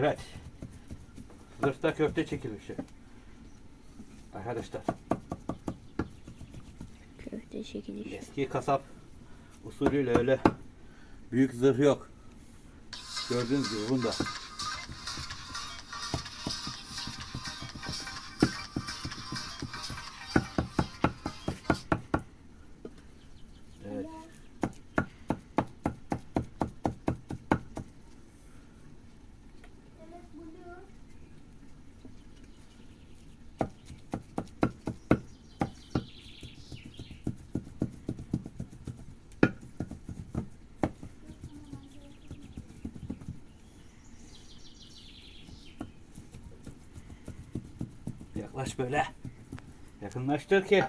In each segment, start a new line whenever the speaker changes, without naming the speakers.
Evet. Zırhta köfte çekilmişi. Arkadaşlar
Köfte çekiliş.
eski kasap usulüyle öyle büyük zırh yok. Gördüğünüz gibi bunda. Yaklaş böyle. Yakınlaştır ki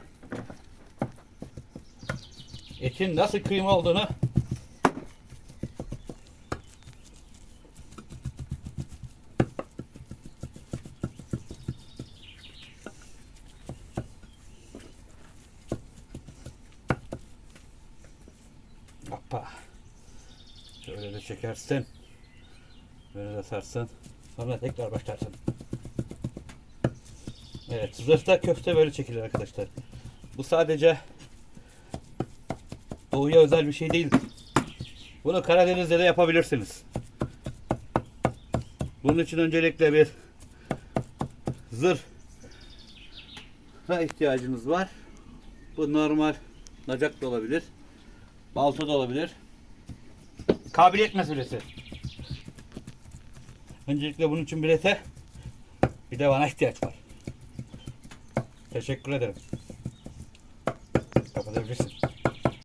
etin nasıl kıyma olduğunu Hoppa. Şöyle de çekersin. Böyle de sarsın. Sonra tekrar başlarsın. Evet, zırhta köfte böyle çekilir arkadaşlar. Bu sadece doğuya özel bir şey değil. Bunu Karadeniz'de de yapabilirsiniz. Bunun için öncelikle bir zırh ihtiyacınız var. Bu normal nacak da olabilir. Balta da olabilir. Kabiliyet meselesi. Öncelikle bunun için bir ete bir de bana ihtiyaç var. Teşekkür ederim. Kapatabilirsin.